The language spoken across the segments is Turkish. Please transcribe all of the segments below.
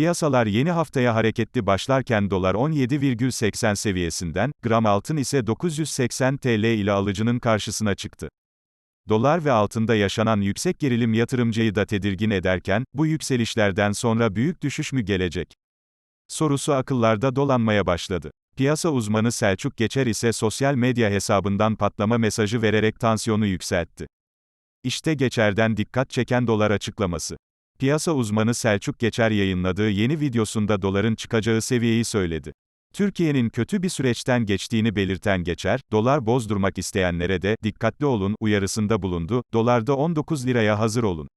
Piyasalar yeni haftaya hareketli başlarken dolar 17,80 seviyesinden, gram altın ise 980 TL ile alıcının karşısına çıktı. Dolar ve altında yaşanan yüksek gerilim yatırımcıyı da tedirgin ederken, bu yükselişlerden sonra büyük düşüş mü gelecek? Sorusu akıllarda dolanmaya başladı. Piyasa uzmanı Selçuk Geçer ise sosyal medya hesabından patlama mesajı vererek tansiyonu yükseltti. İşte Geçer'den dikkat çeken dolar açıklaması. Piyasa uzmanı Selçuk Geçer yayınladığı yeni videosunda doların çıkacağı seviyeyi söyledi. Türkiye'nin kötü bir süreçten geçtiğini belirten Geçer, dolar bozdurmak isteyenlere de dikkatli olun uyarısında bulundu. Dolarda 19 liraya hazır olun.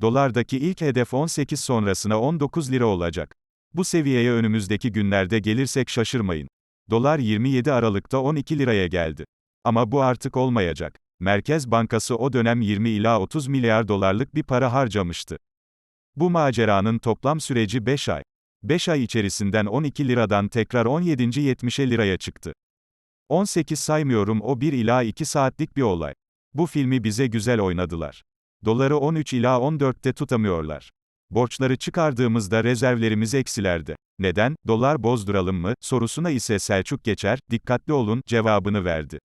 Dolardaki ilk hedef 18 sonrasına 19 lira olacak. Bu seviyeye önümüzdeki günlerde gelirsek şaşırmayın. Dolar 27 Aralık'ta 12 liraya geldi. Ama bu artık olmayacak. Merkez Bankası o dönem 20 ila 30 milyar dolarlık bir para harcamıştı. Bu maceranın toplam süreci 5 ay. 5 ay içerisinden 12 liradan tekrar 17. 70'e liraya çıktı. 18 saymıyorum o 1 ila 2 saatlik bir olay. Bu filmi bize güzel oynadılar. Doları 13 ila 14'te tutamıyorlar. Borçları çıkardığımızda rezervlerimiz eksilerde. Neden, dolar bozduralım mı, sorusuna ise Selçuk Geçer, dikkatli olun, cevabını verdi.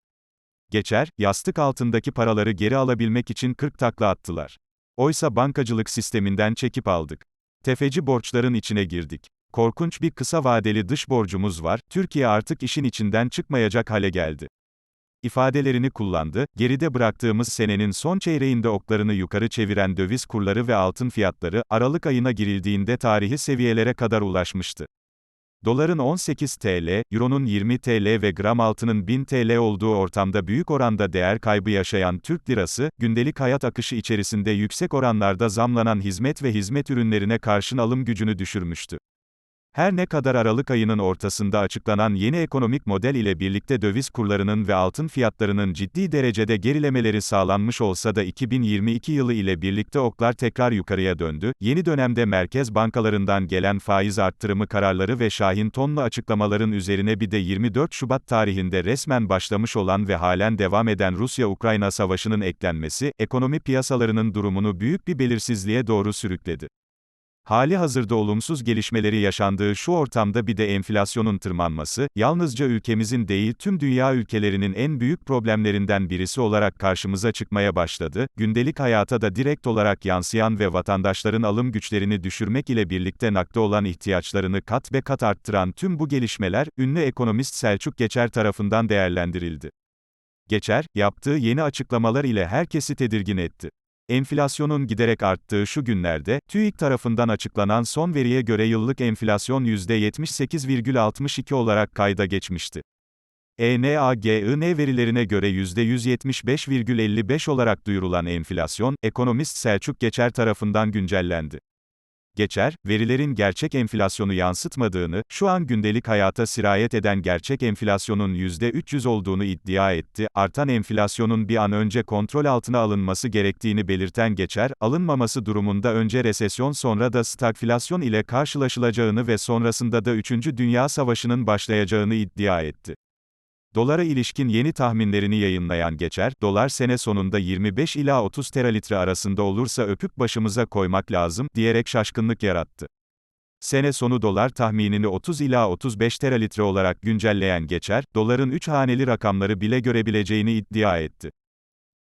Geçer, yastık altındaki paraları geri alabilmek için 40 takla attılar. Oysa bankacılık sisteminden çekip aldık. Tefeci borçların içine girdik. Korkunç bir kısa vadeli dış borcumuz var, Türkiye artık işin içinden çıkmayacak hale geldi. İfadelerini kullandı, geride bıraktığımız senenin son çeyreğinde oklarını yukarı çeviren döviz kurları ve altın fiyatları, Aralık ayına girildiğinde tarihi seviyelere kadar ulaşmıştı. Doların 18 TL, Euro'nun 20 TL ve gram altının 1000 TL olduğu ortamda büyük oranda değer kaybı yaşayan Türk lirası, gündelik hayat akışı içerisinde yüksek oranlarda zamlanan hizmet ve hizmet ürünlerine karşın alım gücünü düşürmüştü. Her ne kadar Aralık ayının ortasında açıklanan yeni ekonomik model ile birlikte döviz kurlarının ve altın fiyatlarının ciddi derecede gerilemeleri sağlanmış olsa da 2022 yılı ile birlikte oklar tekrar yukarıya döndü. Yeni dönemde merkez bankalarından gelen faiz arttırımı kararları ve Şahin tonlu açıklamaların üzerine bir de 24 Şubat tarihinde resmen başlamış olan ve halen devam eden Rusya-Ukrayna savaşının eklenmesi, ekonomi piyasalarının durumunu büyük bir belirsizliğe doğru sürükledi. Hali hazırda olumsuz gelişmeleri yaşandığı şu ortamda bir de enflasyonun tırmanması, yalnızca ülkemizin değil tüm dünya ülkelerinin en büyük problemlerinden birisi olarak karşımıza çıkmaya başladı, gündelik hayata da direkt olarak yansıyan ve vatandaşların alım güçlerini düşürmek ile birlikte nakde olan ihtiyaçlarını kat be kat arttıran tüm bu gelişmeler, ünlü ekonomist Selçuk Geçer tarafından değerlendirildi. Geçer, yaptığı yeni açıklamalar ile herkesi tedirgin etti. Enflasyonun giderek arttığı şu günlerde, TÜİK tarafından açıklanan son veriye göre yıllık enflasyon %78,62 olarak kayda geçmişti. ENAGIN verilerine göre %175,55 olarak duyurulan enflasyon, ekonomist Selçuk Geçer tarafından güncellendi. Geçer, verilerin gerçek enflasyonu yansıtmadığını, şu an gündelik hayata sirayet eden gerçek enflasyonun %300 olduğunu iddia etti. Artan enflasyonun bir an önce kontrol altına alınması gerektiğini belirten Geçer, alınmaması durumunda önce resesyon sonra da stagflasyon ile karşılaşılacağını ve sonrasında da 3. Dünya Savaşı'nın başlayacağını iddia etti. Dolara ilişkin yeni tahminlerini yayınlayan Geçer, dolar sene sonunda 25 ila 30 teralitre arasında olursa öpüp başımıza koymak lazım, diyerek şaşkınlık yarattı. Sene sonu dolar tahminini 30 ila 35 teralitre olarak güncelleyen Geçer, doların 3 haneli rakamları bile görebileceğini iddia etti.